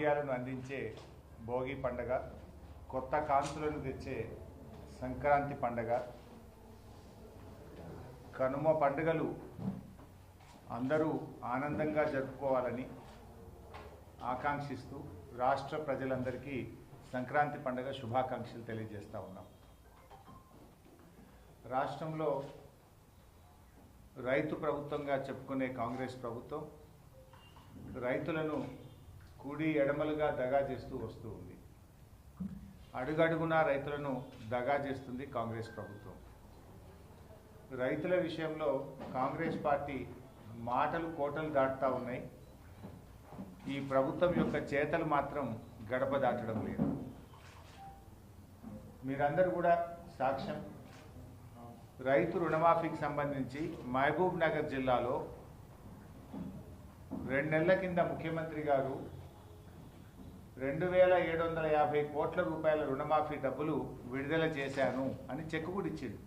భాగ్యాలను అందించే భోగి పండగ కొత్త కాంతులను తెచ్చే సంక్రాంతి పండగ కనుమ పండుగలు అందరూ ఆనందంగా జరుపుకోవాలని ఆకాంక్షిస్తూ రాష్ట్ర ప్రజలందరికీ సంక్రాంతి పండుగ శుభాకాంక్షలు తెలియజేస్తూ ఉన్నాం. రాష్ట్రంలో రైతు ప్రభుత్వంగా చెప్పుకునే కాంగ్రెస్ ప్రభుత్వం రైతులను కుడి ఎడమలుగా దగా చేస్తూ వస్తూ ఉంది. అడుగడుగునా రైతులను దగా చేస్తుంది కాంగ్రెస్ ప్రభుత్వం. రైతుల విషయంలో కాంగ్రెస్ పార్టీ మాటలు కోటలు దాటుతూ ఉన్నాయి. ఈ ప్రభుత్వం యొక్క చేతలు మాత్రం గడప దాటడం లేదు. మీరందరూ కూడా సాక్ష్యం. రైతు రుణమాఫీకి సంబంధించి మహబూబ్ నగర్ జిల్లాలో రెండు నెలల కింద ముఖ్యమంత్రి గారు రెండు వేల ఏడు వందల యాభై కోట్ల రూపాయల రుణమాఫీ డబ్బులు విడుదల చేశాను అని చెక్ కూడా ఇచ్చాడు.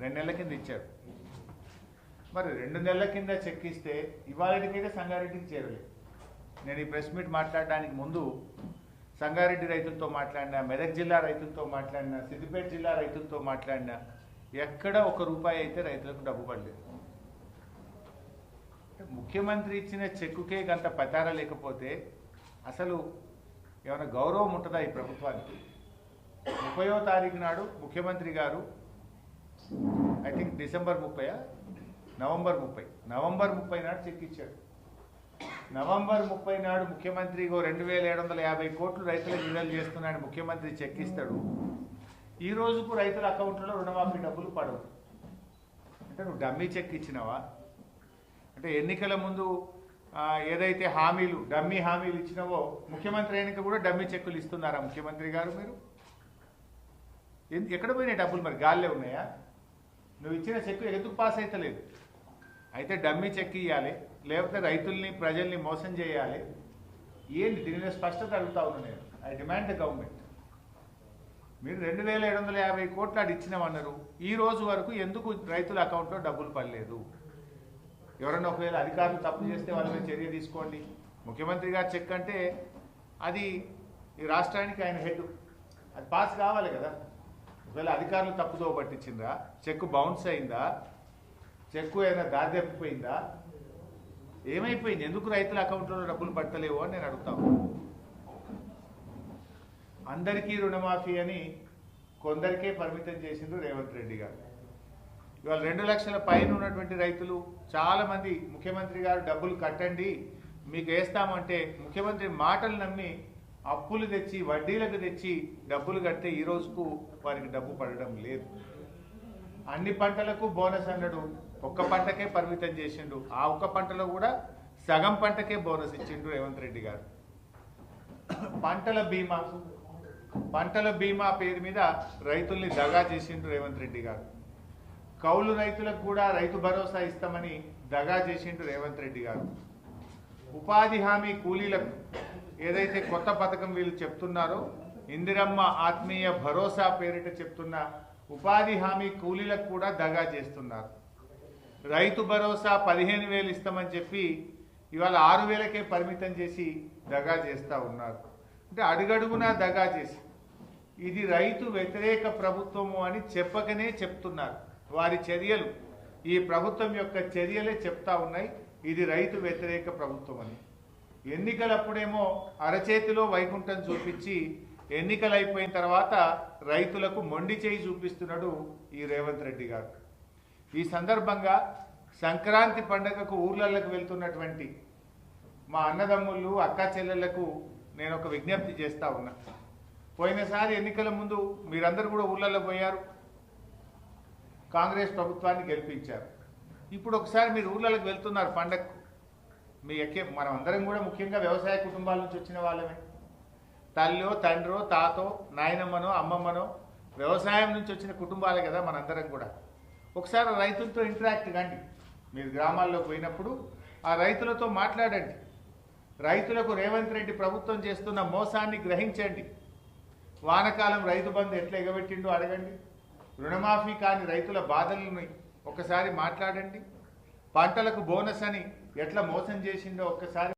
రెండు నెలల కింద ఇచ్చాడు. మరి రెండు నెలల కింద చెక్ ఇస్తే ఇవాళకైతే సంగారెడ్డికి చేరలేదు నేను ఈ ప్రెస్ మీట్ మాట్లాడడానికి ముందు సంగారెడ్డి రైతులతో మాట్లాడినా మెదక్ జిల్లా రైతులతో మాట్లాడినా సిద్దిపేట జిల్లా రైతులతో మాట్లాడినా ఎక్కడ ఒక రూపాయి అయితే రైతులకు డబ్బు పడలేదు. ముఖ్యమంత్రి ఇచ్చిన చెక్కుకే గంత పతార లేకపోతే అసలు ఏమైనా గౌరవం ఉంటుందా ఈ ప్రభుత్వానికి? ముప్పయో తారీఖు నాడు ముఖ్యమంత్రి గారు ఐ థింక్ డిసెంబర్ ముప్పై నవంబర్ ముప్పై. నవంబర్ ముప్పై నాడు చెక్ ఇచ్చాడు. నవంబర్ ముప్పై నాడు ముఖ్యమంత్రి రెండు వేల ఏడు వందల యాభై కోట్లు రైతులకు విడుదల చేస్తున్నాడు ముఖ్యమంత్రి చెక్ ఇస్తాడు. ఈ రోజుకు రైతుల అకౌంట్లో రుణమాఫీ డబ్బులు పడవు. అంటే నువ్వు డమ్మీ చెక్ ఇచ్చినావా? అంటే ఎన్నికల ముందు ఏదైతే హామీలు డమ్మీ హామీలు ఇచ్చినవో ముఖ్యమంత్రి అయినాక కూడా డమ్మీ చెక్కులు ఇస్తున్నారా ముఖ్యమంత్రి గారు మీరు? ఎక్కడ పోయినాయి డబ్బులు మరి? గాల్లే ఉన్నాయా? నువ్వు ఇచ్చిన చెక్కు ఎందుకు పాస్ అవుతలేదు అయితే డమ్మీ చెక్ ఇవ్వాలి లేకపోతే రైతుల్ని ప్రజల్ని మోసం చేయాలి. ఏంటి దీని మీద స్పష్టత అడుగుతా ఉన్నా నేను. I demand the government. మీరు రెండు వేల ఏడు వందల యాభై కోట్లు అటు ఇచ్చినామన్నారు ఈ రోజు వరకు ఎందుకు రైతుల అకౌంట్లో డబ్బులు పడలేదు? ఎవరైనా ఒకవేళ అధికారులు తప్పు చేస్తే వాళ్ళ మీద చర్య తీసుకోండి. ముఖ్యమంత్రి గారు చెక్ అంటే అది ఈ రాష్ట్రానికి ఆయన హెడ్. అది పాస్ కావాలి కదా. ఒకవేళ అధికారులు తప్పుదో పట్టించిందా? చెక్ బౌన్స్ అయిందా? చెక్కు ఏదైనా దారిదెప్పిపోయిందా ఏమైపోయింది? ఎందుకు రైతుల అకౌంట్లో డబ్బులు పట్టలేవు అని నేను అడుగుతాను అందరికీ రుణమాఫీ అని కొందరికే పరిమితం చేసిండ్రు రేవంత్ రెడ్డి గారు. ఇవాళ రెండు లక్షల పైన ఉన్నటువంటి రైతులు చాలా మంది ముఖ్యమంత్రి గారు డబ్బులు కట్టండి మీకు వేస్తామంటే ముఖ్యమంత్రి మాటలు నమ్మి అప్పులు తెచ్చి వడ్డీలకు తెచ్చి డబ్బులు కడితే ఈ రోజుకు వారికి డబ్బు పడడం లేదు. అన్ని పంటలకు బోనస్ అన్నాడు. ఒక్క పంటకే పరిమితం చేసిండు. ఆ ఒక్క పంటలో కూడా సగం పంటకే బోనస్ ఇచ్చిండు రేవంత్ రెడ్డి గారు. పంటల బీమా పంటల బీమా పేరు మీద రైతుల్ని దగా చేసిండు రేవంత్ రెడ్డి గారు. కౌలు రైతులకు కూడా రైతు భరోసా ఇస్తామని దగా చేసిండు రేవంత్ రెడ్డి గారు. ఉపాధి హామీ కూలీలకు ఏదైతే కొత్త పథకం వీళ్ళు చెప్తున్నారో ఇందిరమ్మ ఆత్మీయ భరోసా పేరిట చెప్తున్న ఉపాధి హామీ కూలీలకు కూడా దగా చేస్తున్నారు. రైతు భరోసా పదిహేను వేలు ఇస్తామని చెప్పి ఇవాళ ఆరు వేలకే పరిమితం చేసి దగా చేస్తూ ఉన్నారు. అంటే అడుగడుగునా దగా చేసి. ఇది రైతు వ్యతిరేక ప్రభుత్వము అని చెప్పకనే చెప్తున్నారు. వారి చర్యలు ఈ ప్రభుత్వం యొక్క చర్యలే చెప్తా ఉన్నాయి. ఇది రైతు వ్యతిరేక ప్రభుత్వం అని. ఎన్నికలప్పుడేమో అరచేతిలో వైకుంఠం చూపించి ఎన్నికలు అయిపోయిన తర్వాత రైతులకు మొండి చేయి చూపిస్తున్నాడు ఈ రేవంత్ రెడ్డి గారు. ఈ సందర్భంగా సంక్రాంతి పండుగకు ఊర్లలకు వెళ్తున్నటువంటి మా అన్నదమ్ముళ్ళు అక్క చెల్లెళ్ళకు నేను ఒక విజ్ఞప్తి చేస్తా ఉన్నా. పోయినసారి ఎన్నికల ముందు మీరందరూ కూడా ఊళ్ళల్లో పోయారు. కాంగ్రెస్ ప్రభుత్వాన్ని గెలిపించారు. ఇప్పుడు ఒకసారి మీరు ఊళ్ళకి వెళ్తున్నారు పండగకు మీ ఎక్కే మనం అందరం కూడా ముఖ్యంగా వ్యవసాయ కుటుంబాల నుంచి వచ్చిన వాళ్ళమే. తల్లో తండ్రో తాతో నాయనమ్మనో అమ్మమ్మనో వ్యవసాయం నుంచి వచ్చిన కుటుంబాలే కదా మనందరం కూడా. ఒకసారి రైతులతో ఇంటరాక్ట్ కండి. మీరు గ్రామాల్లోకి పోయినప్పుడు ఆ రైతులతో మాట్లాడండి. రైతులకు రేవంత్ రెడ్డి ప్రభుత్వం చేస్తున్న మోసాన్ని గ్రహించండి. వానకాలం రైతు బంధు ఎట్లా ఎగబెట్టిండో అడగండి. రుణమాఫీ కాని రైతుల బాధలను ఒకసారి మాట్లాడండి. పంటలకు బోనస్ అని ఎట్లా మోసం చేసిండో ఒక్కసారి